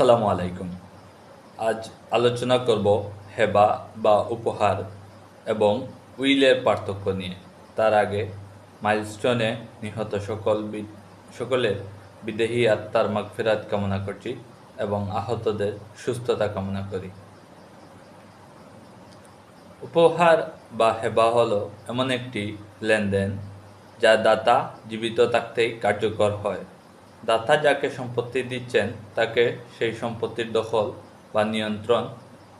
আসসালামু আলাইকুম। আজ আলোচনা করব হেবা বা উপহার এবং উইলের পার্থক্য নিয়ে। তার আগে মাইলস্টোনে নিহত সকল সকলের বিদেহী আত্মার মাগফিরাত কামনা করছি এবং আহতদের সুস্থতা কামনা করি। উপহার বা হেবা হলো এমন একটি লেনদেন যা দাতা জীবিত থাকতেই কার্যকর হয়। দাতা যাকে সম্পত্তি দিচ্ছেন, তাকে সেই সম্পত্তির দখল বা নিয়ন্ত্রণ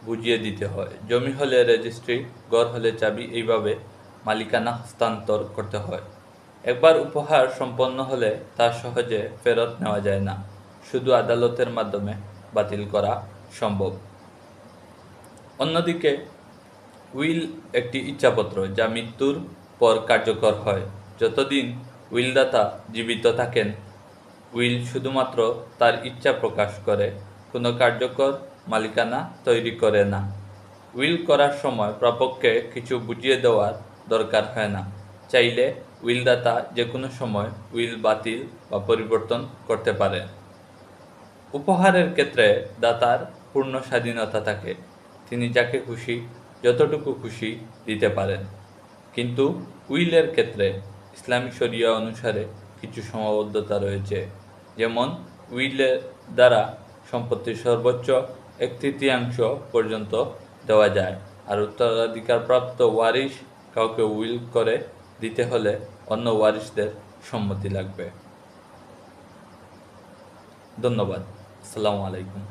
বুঝিয়ে দিতে হয়। জমি হলে রেজিস্ট্রি ঘর হলে চাবি, এইভাবে মালিকানা হস্তান্তর করতে হয়। একবার উপহার সম্পন্ন হলে তা সহজে ফেরত নেওয়া যায় না। শুধু আদালতের মাধ্যমে বাতিল করা সম্ভব। অন্যদিকে, উইল একটি ইচ্ছাপত্র যা মৃত্যুর পর কার্যকর হয়। যতদিন উইলদাতা জীবিত থাকেন উইল শুধুমাত্র তার ইচ্ছা প্রকাশ করে, কোনো কার্যকর মালিকানা তৈরি করে না। উইল করার সময় প্রাপককে কিছু বুঝিয়ে দেওয়ার দরকার হয় না। চাইলে উইলদাতা যে কোনো সময় উইল বাতিল বা পরিবর্তন করতে পারে। উপহারের ক্ষেত্রে দাতার পূর্ণ স্বাধীনতা থাকে। তিনি যাকে খুশি, যতটুকু খুশি দিতে পারেন। কিন্তু উইলের ক্ষেত্রে ইসলামী শরিয়া অনুসারে কিছু সীমাবদ্ধতা রয়েছে। যেমন উইলের দ্বারা সম্পত্তির সর্বোচ্চ এক তৃতীয়াংশ পর্যন্ত দেওয়া যায়, আর উত্তরাধিকারপ্রাপ্ত ওয়ারিশ কাউকে উইল করে দিতে হলে অন্য ওয়ারিশদের সম্মতি লাগবে। ধন্যবাদ। আসসালামু আলাইকুম।